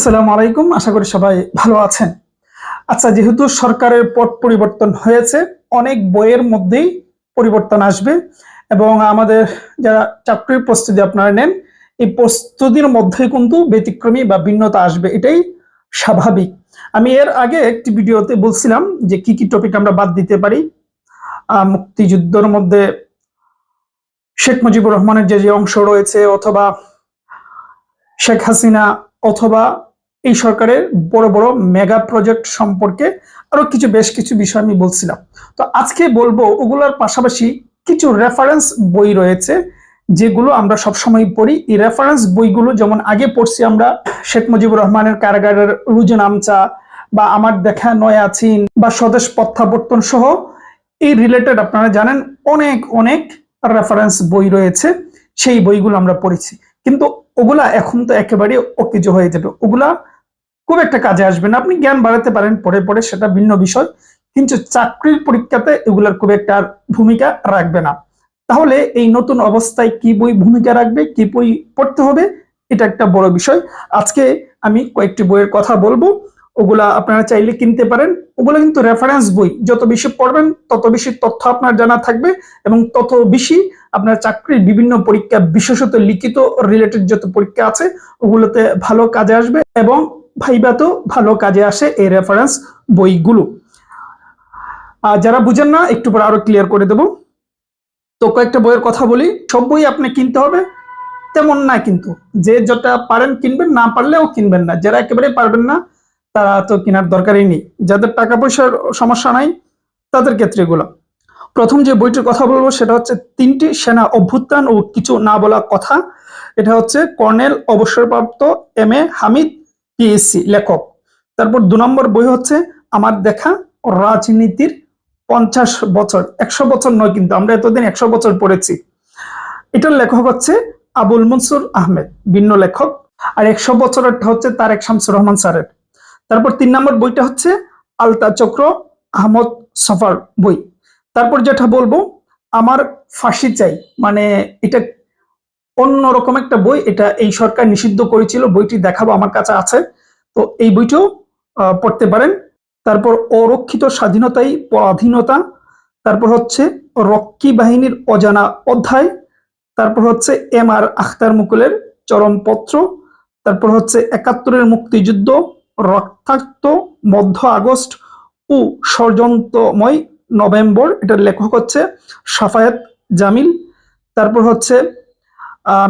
আসসালামু আলাইকুম। আশা করি সবাই ভালো আছেন। আচ্ছা যেহেতু সরকারের পট পরিবর্তন হয়েছে, অনেক বইয়ের মধ্যেই পরিবর্তন আসবে এবং আমাদের যারা চাকরির প্রস্তুতি আপনারা নেন, এই প্রস্তুতির মধ্যে কিন্তু ব্যতিক্রমী বা ভিন্নতা আসবে, এটাই স্বাভাবিক। আমি এর আগে একটি ভিডিওতে বলছিলাম যে কি কি টপিক আমরা বাদ দিতে পারি। মুক্তিযুদ্ধের মধ্যে শেখ মুজিবুর রহমানের যে যে অংশ রয়েছে অথবা শেখ হাসিনা অথবা এই সরকারের বড় বড় মেগা প্রজেক্ট সম্পর্কে আরও কিছু বেশ কিছু বিষয় আমি বলছিলাম। তো আজকে বলব ওগুলোর পাশাপাশি কিছু রেফারেন্স বই রয়েছে, যেগুলো আমরা সবসময় পড়ি। এই রেফারেন্স বইগুলো যেমন আগে পড়ছি আমরা, শেখ মুজিবুর রহমানের কারাগারের রুজু নামচা বা আমার দেখা নয় আছিন বা স্বদেশ প্রত্যাবর্তন সহ এই রিলেটেড আপনারা জানেন অনেক অনেক রেফারেন্স বই রয়েছে। সেই বইগুলো আমরা পড়েছি। কিন্তু ওগুলা এখন তো একেবারে অকেজো হয়ে যাবে। ওগুলা খুব একটা কাজে আসবে না। আপনি জ্ঞান বাড়াতে পারেন, পরে পরে সেটা ভিন্ন বিষয়। কিন্তু চাকরির পরীক্ষাতে এগুলার খুব একটা ভূমিকা রাখবে না। তাহলে এই নতুন অবস্থায় কি বই ভূমিকা রাখবে, কি বই পড়তে হবে, এটা একটা বড় বিষয়। আজকে আমি কয়েকটি বইয়ের কথা বলব। ওগুলা আপনারা চাইলে কিনতে পারেন। ওগুলো কিন্তু রেফারেন্স বই। যত বেশি পড়বেন, তত বেশি তথ্য আপনার জানা থাকবে এবং তত বেশি আপনার চাকরির বিভিন্ন পরীক্ষা, বিশেষত লিখিত রিলেটেড যত পরীক্ষা আছে, ওগুলোতে ভালো কাজে আসবে এবং ভাইবাতেও ভালো কাজে আসে এই রেফারেন্স বইগুলো। আর যারা বুঝেন না, একটু পরে আরও ক্লিয়ার করে দেব। তো কয়েকটা বইয়ের কথা বলি, সব বই আপনি কিনতে হবে, তেমন না কিন্তু। যে যেটা পারেন কিনবেন, না পারলেও কিনবেন না। যারা একেবারে পারবেন না, তারা তো কেনার দরকারই নেই। যাদের টাকা পয়সার সমস্যা নাই, তাদের ক্ষেত্রে এগুলো। প্রথম যে বইটির কথা বলব সেটা হচ্ছে তিনটি সেনা অভ্যুত্থান ও কিছু না বলা কথা। এটা হচ্ছে কর্নেল, অবসরপ্রাপ্ত এম এ হামিদ পিএসসি লেখক। তারপর দু নম্বর বই হচ্ছে আমার দেখা রাজনীতির পঞ্চাশ বছর, একশো বছর নয় কিন্তু আমরা এতদিন একশো বছর পড়েছি। এটার লেখক হচ্ছে আবুল মনসুর আহমেদ, ভিন্ন লেখক। আর একশো বছরেরটা হচ্ছে তারেক শামসুর রহমান স্যারের। তারপর তিন নম্বর বইটা হচ্ছে আলতা চক্র আহমদ সফার বই। তারপর যেটা বলব, আমার ফাঁসি চাই মানে এটা অন্যরকম একটা বই, এটা এই সরকার নিষিদ্ধ করেছিল, বইটি দেখাবো, আমার কাছে আছে। তো এই বইটিও পড়তে পারেন। তারপর অরক্ষিত স্বাধীনতাই পরাধীনতা। তারপর হচ্ছে রক্ষী বাহিনীর অজানা অধ্যায়। তারপর হচ্ছে এম আর আখতার মুকুলের চরমপত্র। তারপর হচ্ছে একাত্তরের মুক্তিযুদ্ধ, রক্তাক্ত মধ্য আগস্ট ও ষড়যন্ত্রময় নভেম্বর এটার লেখক হচ্ছে সাফায়াত জামিল। তারপর হচ্ছে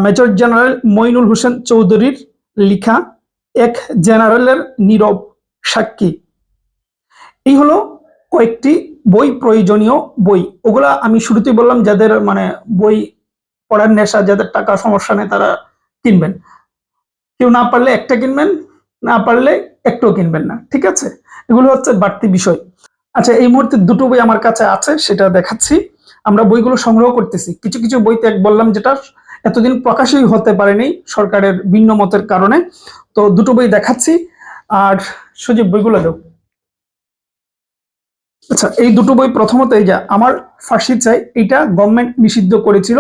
মেজর জেনারেল মইনুল হোসেন চৌধুরীর লিখা এক জেনারেলের নীরব সাক্ষী। এই হলো কয়েকটি বই, প্রয়োজনীয় বই। ওগুলা আমি শুরুতেই বললাম, যাদের মানে বই পড়ার নেশা, যাদের টাকা সমস্যা নেই, তারা কিনবেন। কেউ না পারলে একটা কিনবেন, না পারলে একটাও কিনবেন না, ঠিক আছে? এগুলো হচ্ছে বাড়তি বিষয়। আচ্ছা এই মুহূর্তে দুটো বই আমার কাছে আছে, সেটা দেখাচ্ছি। আমরা বইগুলো সংগ্রহ করতেছি। কিছু কিছু বইতে এক বললাম যেটা এতদিন প্রকাশই হতে পারেনি সরকারের ভিন্ন মতের কারণে। তো দুটো বই দেখাচ্ছি। আর সুজীব, বইগুলো দাও। আচ্ছা এই দুটো বই প্রথমত এই যা, আমার ফাঁসি চাই, এটা গভর্নমেন্ট নিষিদ্ধ করেছিল।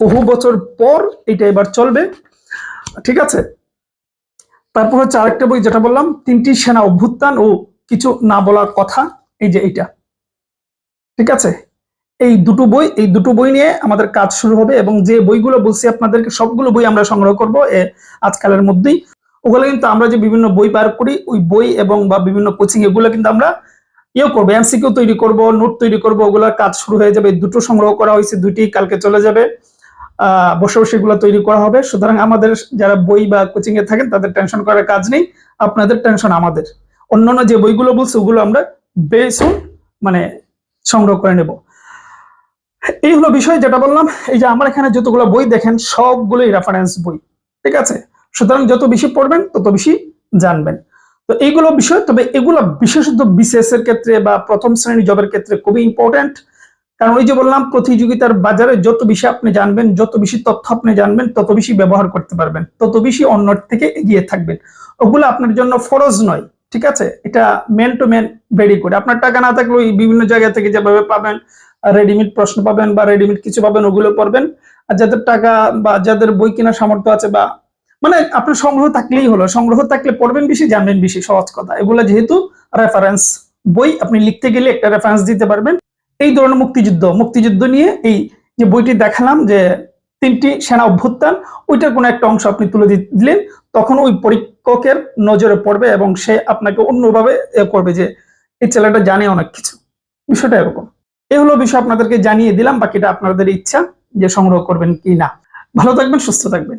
বহু বছর পর এটা এবার চলবে। ঠিক আছে? তারপর হচ্ছে আরেকটা বই যেটা বললাম, তিনটি সেনা অভ্যুত্থান ও কিছু না বলার কথা। এই যে এইটা। ঠিক আছে? এই দুটো বই, এই দুটো বই নিয়ে আমাদের কাজ শুরু হবে এবং যে বইগুলো বলছি আপনাদেরকে, সবগুলো বই আমরা সংগ্রহ করব আজকালের মধ্যেই। ওগুলো কিন্তু আমরা যে বিভিন্ন বই বার করি, ওই বই এবং বা বিভিন্ন কোচিং এগুলো কিন্তু আমরা ইয়ে করব এমসিকিউ তৈরি করব নোট তৈরি করব, ওগুলোর কাজ শুরু হয়ে যাবে, দুটো সংগ্রহ করা হয়েছে, দুইটি কালকে চলে যাবে। বসে বসে এগুলো তৈরি করা হবে। সুতরাং আমাদের যারা বই বা কোচিং এ থাকেন, তাদের টেনশন করার কাজ নেই। আপনাদের টেনশন আমাদের। অন্যান্য যে বইগুলো বলছে, ওগুলো আমরা বেসুন মানে সংগ্রহ করে নেব। এই হলো বিষয় যেটা বললাম, এই যে আমার এখানে যতগুলো বই দেখেন, সবগুলোই রেফারেন্স বই, ঠিক আছে? সুতরাং যত বেশি পড়বেন, তত বেশি জানবেন। তো এইগুলো বিষয়, তবে এগুলো বিশেষত বিসিএস এর ক্ষেত্রে বা প্রথম শ্রেণি জবের ক্ষেত্রে খুবই ইম্পর্টেন্ট কারণ ওই যে বললাম, প্রতিযোগিতার বাজারে যত বেশি আপনি জানবেন, যত বেশি তথ্য আপনি জানবেন, তত বেশি ব্যবহার করতে পারবেন, তত বেশি অন্যর থেকে এগিয়ে থাকবেন। ওগুলো আপনার জন্য ফরজ নয়। ঠিক আছে? এটা ম্যান টু ম্যান ভেরি করে আপনার টাকা না থাকলে ওই বিভিন্ন জায়গা থেকে যেভাবে পাবেন রেডিমেড প্রশ্ন পাবেন বা রেডিমেড কিছু পাবেন, ওগুলো পড়বেন। আর যাদের টাকা বা যাদের বই কেনার সামর্থ্য আছে বা মানে আপনার সংগ্রহ থাকলেই হলো। সংগ্রহ থাকলে পড়বেন বেশি, জানবেন বেশি, সহজ কথা। এগুলো যেহেতু রেফারেন্স বই, আপনি লিখতে গেলে একটা রেফারেন্স দিতে পারবেন। এই ধরনের মুক্তিযুদ্ধ মুক্তিযুদ্ধ নিয়ে এই যে বইটি দেখালাম যে তিনটি সেনা অভ্যুত্থান, ওইটার কোনো একটা অংশ আপনি তুলে দিলেন, তখন ওই পরীক্ষকের নজরে পড়বে এবং সে আপনাকে অন্যভাবে এ করবে যে, এই ছেলেটা জানে অনেক কিছু। বিষয়টা এরকম। এই হলো বিষয় আপনাদেরকে জানিয়ে দিলাম, বাকিটা আপনাদের ইচ্ছা যে সংগ্রহ করবেন কি না ভালো থাকবেন, সুস্থ থাকবেন।